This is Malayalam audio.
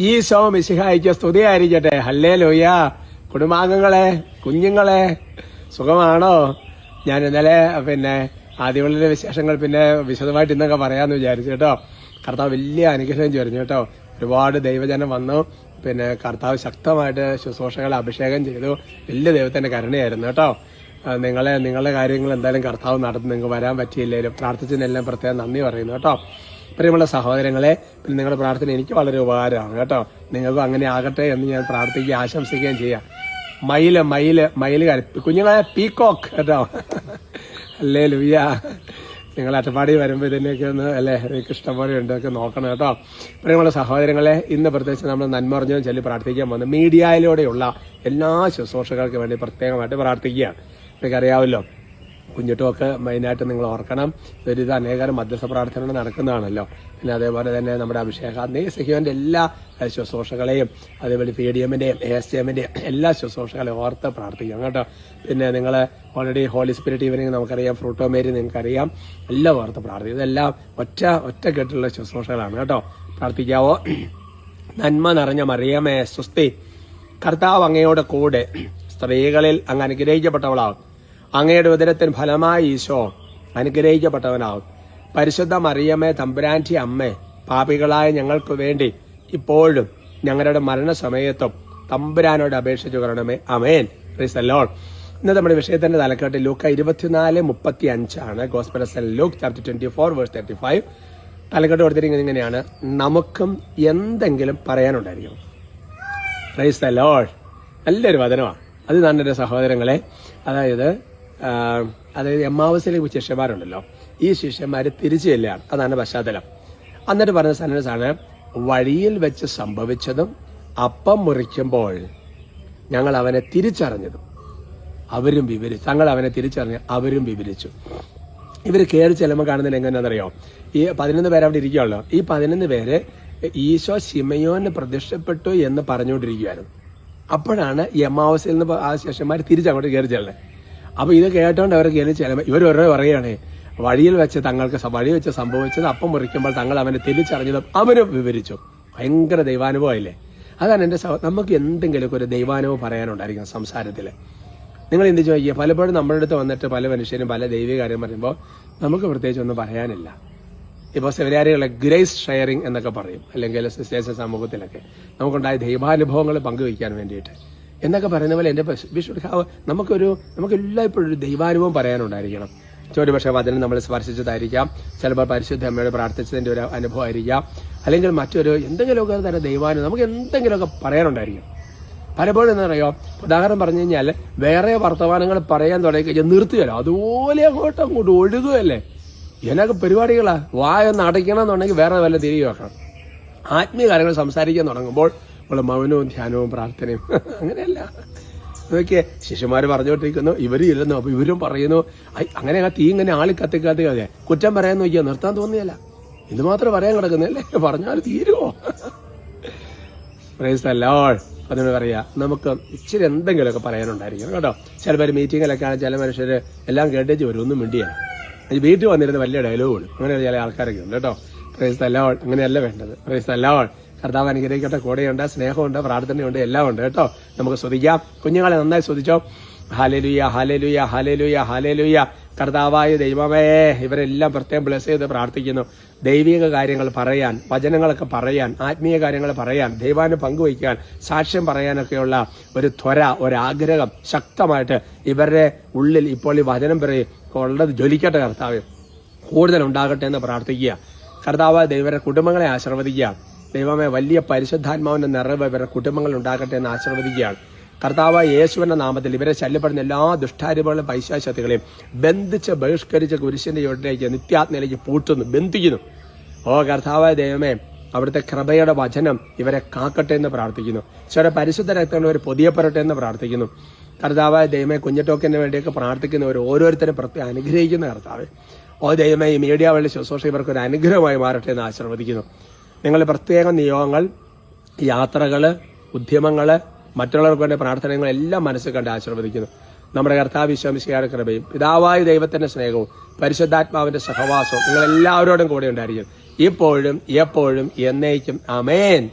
ഈശോ മിശിഹായിക്ക് സ്തുതിയായിരിക്കട്ടെ. ഹല്ലേ ലോയ്യ കുടുംബാംഗങ്ങളെ കുഞ്ഞുങ്ങളെ സുഖമാണോ? ഞാൻ ഇന്നലെ പിന്നെ ആദ്യമുള്ള വിശേഷങ്ങൾ പിന്നെ വിശദമായിട്ട് ഇന്നൊക്കെ പറയാമെന്ന് വിചാരിച്ചു കേട്ടോ. കർത്താവ് വലിയ അനുഗ്രഹം ചൊരിഞ്ഞു കേട്ടോ. ഒരുപാട് ദൈവജനം വന്നു. പിന്നെ കർത്താവ് ശക്തമായിട്ട് ശുശ്രൂഷകളെ അഭിഷേകം ചെയ്തു. വലിയ ദൈവത്തിന്റെ കരുണയായിരുന്നു കേട്ടോ. നിങ്ങളെ നിങ്ങളുടെ കാര്യങ്ങൾ എന്തായാലും കർത്താവ് നടന്ന് നിങ്ങൾക്ക് വരാൻ പറ്റിയില്ലെങ്കിലും പ്രാർത്ഥിച്ചതിനെല്ലാം പ്രത്യേകം നന്ദി പറയുന്നു കേട്ടോ. പ്രിയമുള്ള സഹോദരങ്ങളെ പിന്നെ നിങ്ങളുടെ പ്രാർത്ഥന എനിക്ക് വളരെ ഉപകാരമാണ് കേട്ടോ. നിങ്ങൾക്കും അങ്ങനെ ആകട്ടെ എന്ന് ഞാൻ പ്രാർത്ഥിക്കുകയും ആശംസിക്കുകയും ചെയ്യാം. മയിൽ മയിൽ മയിൽ കര കുഞ്ഞുങ്ങളെ പീകോക്ക് കേട്ടോ. അല്ലേ ലുയ്യ നിങ്ങൾ അട്ടപ്പാടി വരുമ്പോൾ ഇതിനെയൊക്കെ ഒന്ന് അല്ലേ ഇഷ്ടംപോലെ ഉണ്ടൊക്കെ നോക്കണം കേട്ടോ. പ്രിയമുള്ള സഹോദരങ്ങളെ ഇന്ന് പ്രത്യേകിച്ച് നമ്മൾ നന്മറിഞ്ഞതും ചൊല്ലി പ്രാർത്ഥിക്കാൻ പോകുന്നത് മീഡിയയിലൂടെയുള്ള എല്ലാ ശുശ്രൂഷകൾക്ക് വേണ്ടി പ്രത്യേകമായിട്ട് പ്രാർത്ഥിക്കുകയാണ്. നിങ്ങൾക്ക് അറിയാമല്ലോ കുഞ്ഞിട്ടുമൊക്കെ മെയിനായിട്ട് നിങ്ങൾ ഓർക്കണം. ഇതൊരു ഇത് അനേകം മധ്യസ്ഥ പ്രാർത്ഥന നടക്കുന്നതാണല്ലോ. പിന്നെ അതേപോലെ തന്നെ നമ്മുടെ അഭിഷേക അന്നേ സഹിയോന്റെ എല്ലാ ശുശ്രൂഷകളെയും അതേപോലെ പി ഡി എമ്മിന്റെയും എ എസ് ഡി എമ്മിന്റെയും എല്ലാ ശുശ്രൂഷകളെയും ഓർത്ത് പ്രാർത്ഥിക്കാം കേട്ടോ. പിന്നെ നിങ്ങൾ ഓൾറെഡി ഹോളി സ്പിരിറ്റ് ഈവനിങ് നമുക്കറിയാം ഫ്രൂട്ടോ മേരി നിങ്ങൾക്കറിയാം. എല്ലാം ഓർത്ത് പ്രാർത്ഥിക്കും. ഇതെല്ലാം ഒറ്റ ഒറ്റ ഒറ്റക്കെട്ടുള്ള ശുശ്രൂഷകളാണ് കേട്ടോ. പ്രാർത്ഥിക്കാവോ? നന്മ നിറഞ്ഞ മറിയമേ സ്വസ്തി കർത്താവ് അങ്ങയോട് കൂടെ സ്ത്രീകളിൽ അങ്ങ് അനുഗ്രഹിക്കപ്പെട്ടവളാവും. അങ്ങയുടെ ഉദരത്തിന് ഫലമായി ഈശോ അനുഗ്രഹിക്കപ്പെട്ടവനാവും. പരിശുദ്ധ മറിയമ്മേ തമ്പുരാന്റി അമ്മേ പാപികളായ ഞങ്ങൾക്ക് വേണ്ടി ഇപ്പോഴും ഞങ്ങളുടെ മരണസമയത്തും തമ്പുരാനോട് അപേക്ഷിച്ചു കൊള്ളണമേ അമേൻ പ്രീസലോൺ ഇന്ന് നമ്മുടെ വിഷയത്തിന്റെ തലക്കെട്ട് ലൂക്ക ഇരുപത്തിനാല് മുപ്പത്തി അഞ്ചാണ് ഗോസ്പെലസൽ Luke chapter twenty four verse thirty five തലക്കെട്ട് കൊടുത്തിരിക്കുന്നത് ഇങ്ങനെയാണ്. നമുക്കും എന്തെങ്കിലും പറയാനുണ്ടായിരിക്കും. ദ ലോഡ് നല്ലൊരു വചനമാണ്. അത് നല്ലൊരു സഹോദരങ്ങളെ അതായത് അതായത് എമ്മാവസിലെ ശിഷ്യന്മാരുണ്ടല്ലോ. ഈ ശിഷ്യന്മാർ തിരിച്ചു ചെല്ലുകയാണ് അതാണ് പശ്ചാത്തലം. എന്നിട്ട് പറഞ്ഞ സന്നസാണ് വഴിയിൽ വെച്ച് സംഭവിച്ചതും അപ്പം മുറിക്കുമ്പോൾ ഞങ്ങൾ അവനെ തിരിച്ചറിഞ്ഞതും. അവരും വിവരിച്ചു. തങ്ങൾ അവനെ തിരിച്ചറിഞ്ഞ് അവരും വിവരിച്ചു. ഇവർ കയറി ചെല്ലുമ്പോൾ കാണുന്നതിന് എങ്ങനെയാണെന്നറിയോ? ഈ പതിനൊന്ന് പേര് അവിടെ ഇരിക്കുകയുള്ളൂ ഈ പതിനൊന്ന് പേര് ഈശോ ശിമയോന് പ്രതിഷ്ഠപ്പെട്ടു എന്ന് പറഞ്ഞുകൊണ്ടിരിക്കുകയായിരുന്നു അപ്പോഴാണ് ഈ എമ്മാവസയിൽ നിന്ന് ആ ശേഷന്മാർ തിരിച്ചങ്ങോട്ട് കയറി ചെല്ലുന്നത്. അപ്പൊ ഇത് കേട്ടോണ്ട് അവർ ചെല്ലുമ്പോൾ ഇവർ ഓരോ പറയുകയാണേ വഴിയിൽ വെച്ച് തങ്ങൾക്ക് വഴി വെച്ച് സംഭവിച്ചത് അപ്പം മുറിക്കുമ്പോൾ തങ്ങൾ അവനെ തിരിച്ചറിഞ്ഞത് അവനും വിവരിച്ചു. ഭയങ്കര ദൈവാനുഭവമില്ലേ അതാണ് സഹ നമുക്ക് എന്തെങ്കിലുമൊക്കെ ഒരു ദൈവാനുഭവം പറയാനുണ്ടായിരിക്കും സംസാരത്തിൽ നിങ്ങൾ എന്ത് ചോദിക്കുക പലപ്പോഴും നമ്മുടെ അടുത്ത് വന്നിട്ട് പല മനുഷ്യരും പല ദൈവിക കാര്യം പറയുമ്പോൾ നമുക്ക് പ്രത്യേകിച്ച് ഒന്നും പറയാനില്ല. ഇപ്പോൾ സെമിനാരികളെ ഗ്രേസ് ഷെയറിംഗ് എന്നൊക്കെ പറയും. അല്ലെങ്കിൽ സമൂഹത്തിലൊക്കെ. നമുക്കുണ്ടായ ദൈവാനുഭവങ്ങൾ പങ്കുവയ്ക്കാൻ വേണ്ടിയിട്ട്. എന്നൊക്കെ പറയുന്ന പോലെ എന്റെ വിഷു നമുക്കൊരു നമുക്ക് എല്ലായ്പ്പോഴും ഒരു ദൈവാനുഭവം പറയാനുണ്ടായിരിക്കണം. ഒരു പക്ഷേ വചനം നമ്മൾ സ്പർശിച്ചതായിരിക്കാം. ചിലപ്പോൾ പരിശുദ്ധ അമ്മയോട് പ്രാർത്ഥിച്ചതിന്റെ ഒരു അനുഭവമായിരിക്കാം. അല്ലെങ്കിൽ മറ്റൊരു എന്തെങ്കിലുമൊക്കെ തന്നെ ദൈവാനുഭവം നമുക്ക് എന്തെങ്കിലുമൊക്കെ പറയാനുണ്ടായിരിക്കും. പലപ്പോഴും എന്താ പറയുക ഉദാഹരണം പറഞ്ഞു കഴിഞ്ഞാൽ വേറെ വർത്തമാനങ്ങൾ പറയാൻ തുടങ്ങി കഴിഞ്ഞാൽ നിർത്തുകയല്ലോ. അതുപോലെ അങ്ങോട്ട് അങ്ങോട്ട് ഒഴുകുകയല്ലേ. ഇതിനൊക്കെ പരിപാടികളാണ് വായൊന്ന് അടയ്ക്കണം എന്നുണ്ടെങ്കിൽ വേറെ വല്ല തിരികെ വെക്കണം. ആത്മീയ കാര്യങ്ങൾ സംസാരിക്കാൻ തുടങ്ങുമ്പോൾ നമ്മൾ മൗനവും ധ്യാനവും പ്രാർത്ഥനയും. അങ്ങനെയല്ല. നോക്കിയേ ശിഷ്യന്മാർ പറഞ്ഞുകൊണ്ടിരിക്കുന്നു ഇവരും ഇല്ലെന്നോ അപ്പൊ ഇവരും പറയുന്നു അങ്ങനെ ആ തീ ഇങ്ങനെ ആളി കത്തി കത്തി കത്തി. കുറ്റം പറയാൻ നോക്കിയാൽ നിർത്താൻ തോന്നിയല്ല. ഇത് മാത്രം പറയാൻ കിടക്കുന്നല്ലേ പറഞ്ഞാൽ തീരുമോ പ്രൈസ് ദ ലോർഡ് പറയാ നമുക്ക് ഇച്ചിരി എന്തെങ്കിലുമൊക്കെ പറയാനുണ്ടായിരിക്കണം കേട്ടോ. ചിലപ്പോൾ മീറ്റിങ്ങിലൊക്കെ ആണ് ചില മനുഷ്യർ എല്ലാം കേട്ടേച്ച് വരും ഒന്നും മിണ്ടിയാണ് അത് വീട്ടിൽ വന്നിരുന്ന വലിയ ഡയലോഗുകൾ അങ്ങനെ ചില ആൾക്കാരൊക്കെ ഉണ്ട് കേട്ടോ. പ്രൈസ് ലോർഡ് അങ്ങനെയല്ല വേണ്ടത്. പ്രൈസ് ലോർഡ് കർത്താവ് അനുഗ്രഹിക്കട്ടെ കൂടെയുണ്ട് സ്നേഹമുണ്ട് പ്രാർത്ഥനയുണ്ട് എല്ലാം ഉണ്ട് കേട്ടോ. നമുക്ക് ശ്രദ്ധിക്കാം. കുഞ്ഞുങ്ങളെ നന്നായി ശ്രദ്ധിച്ചോ. ഹാലലുയ ഹാലലുയ ഹാലലുയ ഹാലലുയ. കർത്താവായ ദൈവമേ ഇവരെല്ലാം പ്രത്യേകം ബ്ലസ് ചെയ്ത് പ്രാർത്ഥിക്കുന്നു. ദൈവിക കാര്യങ്ങൾ പറയാൻ വചനങ്ങളൊക്കെ പറയാൻ ആത്മീയ കാര്യങ്ങൾ പറയാൻ ദൈവാന് പങ്കുവയ്ക്കാൻ സാക്ഷ്യം പറയാനൊക്കെയുള്ള ഒരു ത്വര ഒരാഗ്രഹം ശക്തമായിട്ട് ഇവരുടെ ഉള്ളിൽ ഇപ്പോൾ ഈ വചനം പറയും. ഉള്ളത് ജ്വലിക്കട്ടെ കർത്താവ്. കൂടുതൽ ഉണ്ടാകട്ടെ എന്ന് പ്രാർത്ഥിക്കുക. കർത്താവായ ദൈവരുടെ കുടുംബങ്ങളെ ആശീർവദിക്കുക. ദൈവമേ വലിയ പരിശുദ്ധാത്മാവിന്റെ നിറവ് ഇവരുടെ കുടുംബങ്ങൾ ഉണ്ടാകട്ടെ എന്ന് ആശീർവദിക്കുകയാണ്. കർത്താവ് യേശുവിന്റെ നാമത്തിൽ ഇവരെ ശല്യപ്പെടുന്ന എല്ലാ ദുഷ്ടാരൂപങ്ങളും പൈശാശക്തികളെയും ബന്ധിച്ച് ബഹിഷ്കരിച്ച കുരിശിന്റെ ചുവട്ടിലേക്ക് നിത്യാത്മയിലേക്ക് പൂട്ടുന്നു ബന്ധിക്കുന്നു. ഓ കർത്താവ് ദൈവമേ അവിടുത്തെ കൃപയുടെ വചനം ഇവരെ കാക്കട്ടെ എന്ന് പ്രാർത്ഥിക്കുന്നു. ചില പരിശുദ്ധ രക്തങ്ങൾ ഒരു പൊതിയപ്പെടട്ടെ എന്ന് പ്രാർത്ഥിക്കുന്നു. കർത്താവായ ദൈവമേ കുഞ്ഞിട്ടോക്കിന് വേണ്ടിയൊക്കെ പ്രാർത്ഥിക്കുന്നവർ ഓരോരുത്തരും പ്രത്യേകം അനുഗ്രഹിക്കുന്ന കർത്താവ്. ഓ ദൈവമേ ഈ മീഡിയ വഴി ശുശ്രൂഷ ഇവർക്ക് ഒരു അനുഗ്രഹമായി മാറട്ടെ എന്ന് ആശീർവദിക്കുന്നു. നിങ്ങൾ പ്രത്യേക നിയോഗങ്ങൾ യാത്രകൾ ഉദ്യമങ്ങൾ മറ്റുള്ളവർക്ക് വേണ്ട പ്രാർത്ഥനകൾ എല്ലാം മനസ്സിൽ കണ്ട് ആശീർവദിക്കുന്നു. നമ്മുടെ കർത്താവ് വിശ്വമിശിയുടെ കൃപയും പിതാവായ ദൈവത്തിന്റെ സ്നേഹവും പരിശുദ്ധാത്മാവിന്റെ സഹവാസവും നിങ്ങൾ എല്ലാവരോടും കൂടെ ഉണ്ടായിരിക്കും. ഇപ്പോഴും എപ്പോഴും എന്നേക്കും. അമേൻ